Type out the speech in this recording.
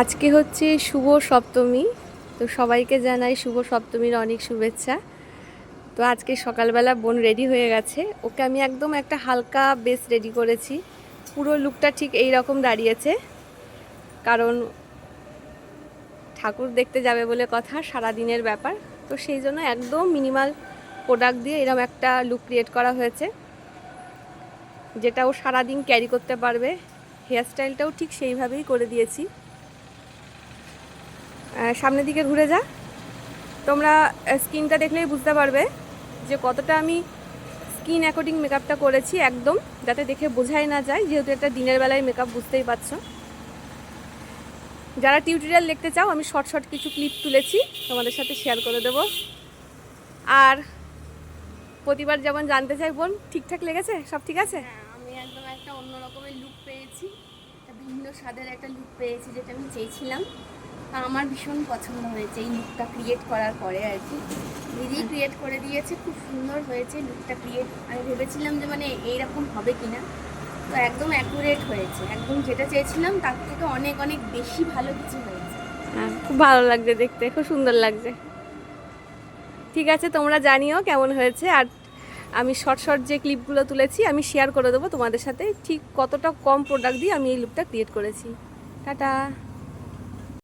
আজকে হচ্ছে শুভ সপ্তমী। তো সবাইকে জানাই শুভ সপ্তমীর অনেক শুভেচ্ছা। তো আজকে সকালবেলা বোন রেডি হয়ে গেছে। ওকে আমি একদম একটা হালকা বেস রেডি করেছি। পুরো লুকটা ঠিক এই রকম দাঁড়িয়েছে। কারণ ঠাকুর দেখতে যাবে বলে কথা সারা দিনের ব্যাপার। তো সেই জন্য একদম মিনিমাল প্রোডাক্ট দিয়ে এরকম একটা লুক ক্রিয়েট করা হয়েছে। যেটা ও সারাদিন ক্যারি করতে পারবে। হেয়ার স্টাইলটাও ঠিক সেইভাবেই করে দিয়েছি। সামনের দিকে ঘুরে যা। তোমরা স্কিনটা দেখলেই বুঝতে পারবে যে কতটা আমি স্কিন অ্যাকর্ডিং মেকআপটা করেছি একদম, যাতে দেখে বোঝাই না যায়, যেহেতু এটা দিনের বেলায় মেকআপ বুঝতেই পারছ। যারা টিউটোরিয়াল দেখতে চাও, আমি শর্ট শর্ট কিছু ক্লিপ তুলেছি, তোমাদের সাথে শেয়ার করে দেবো। আর প্রতিবার যেমন জানতে চাই, বোন, ঠিকঠাক লেগেছে? সব ঠিক আছে? হ্যাঁ আমি একদম একটা অন্য রকমের লুক পেয়েছি। একটা ভিন্ন স্বাদের একটা লুক পেয়েছি, যেটা আমি চেয়েছিলাম। আমার ভীষণ পছন্দ হয়েছে এই লুকটা ক্রিয়েট করার পরে আর কি। দিদি ক্রিয়েট করে দিয়েছে, খুব সুন্দর হয়েছে লুকটা ক্রিয়েট আমি ভেবেছিলাম যে মানে এইরকম হবে কিনা। তো একদম অ্যাকুরেট হয়েছে। একদম যেটা চেয়েছিলাম, তার থেকে অনেক অনেক বেশি ভালো কিছু হয়েছে। হ্যাঁ খুব ভালো লাগছে দেখতে, খুব সুন্দর লাগছে। ঠিক আছে, তোমরা জানিও কেমন হয়েছে। আর আমি শর্ট শর্ট যে ক্লিপগুলো তুলেছি, আমি শেয়ার করে দেবো তোমাদের সাথে। ঠিক কতটা কম প্রোডাক্ট দিয়ে আমি এই লুকটা ক্রিয়েট করেছি। টাটা।